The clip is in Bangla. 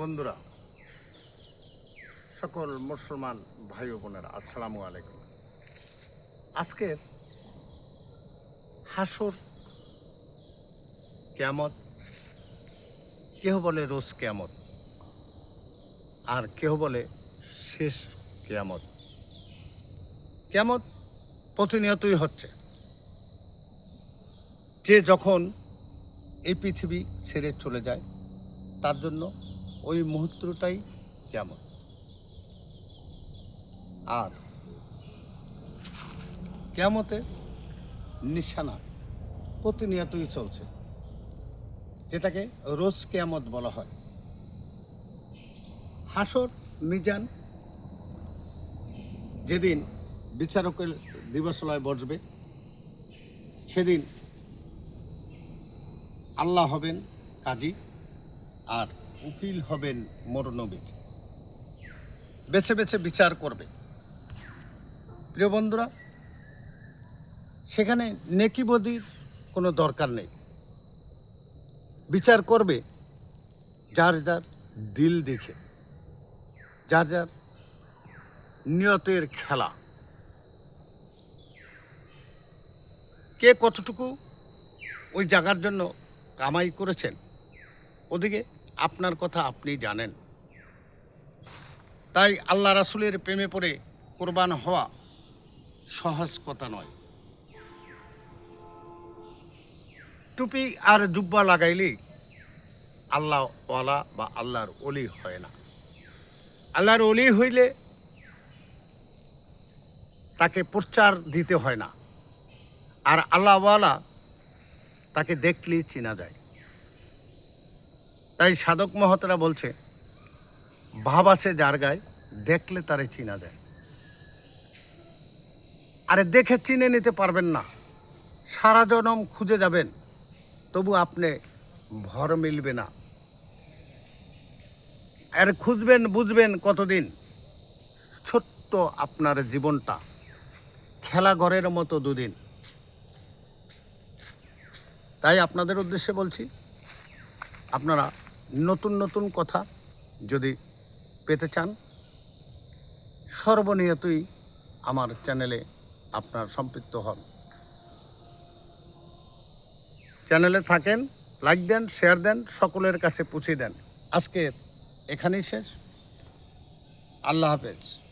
বন্ধুরা, সকল মুসলমান ভাই বোনেরা, আসসালামু আলাইকুম। আজকের হাসর কেয়ামত, কেহ বলে রোজ কেয়ামত, আর কেহ বলে শেষ কেয়ামত। কেয়ামত প্রতিনিয়তই হচ্ছে। যে যখন এই পৃথিবী ছেড়ে চলে যায়, তার জন্য ওই মুহূর্তটাই কেমন? আর কেমতে নিশানা প্রতিনিয়তই চলছে, যেটাকে রোজ কেয়ামত বলা হয়। হাসর, মিজান যেদিন বিচারকের দিবসালয় বসবে, সেদিন আল্লাহ হবেন কাজী আর উকিল হবেন মরনবীর বেছে বেছে বিচার করবে। প্রিয় বন্ধুরা, সেখানে নেকিবদির কোনো দরকার নেই। বিচার করবে যার যার দিল দেখে, যার যার নিয়তের খেলা। কে কতটুকু ওই জায়গার জন্য কামাই করেছেন? ওদিকে আপনার কথা আপনি জানেন। তাই আল্লাহ রাসুলের প্রেমে পড়ে কোরবান হওয়া সহজ কথা নয়। টুপি আর জুব্বা লাগাইলেই আল্লাহ ওয়ালা বা আল্লাহর অলি হয় না। আল্লাহর অলি হইলে তাকে প্রচার দিতে হয় না। আর আল্লাহওয়ালা তাকে দেখলেই চেনা যায়। তাই সাধক মহতরা বলছে, ভাব আছে যার গায়ে, দেখলে তারে চিনা যায়। আরে দেখে চিনে নিতে পারবেন না। সারা জনম খুঁজে যাবেন, তবু আপনি ভর মিলবে না। আর খুঁজবেন, বুঝবেন কতদিন, ছোট্ট আপনার জীবনটা, খেলা ঘরের মতো দুদিন। তাই আপনাদের উদ্দেশ্যে বলছি, আপনারা নতুন নতুন কথা যদি পেতে চান, সর্বনিয়তই আমার চ্যানেলে আপনার সম্পৃক্ত হন। চ্যানেলে থাকেন, লাইক দেন, শেয়ার দেন, সকলের কাছে পুছিয়ে দেন। আজকের এখানেই শেষ। আল্লাহ হাফেজ।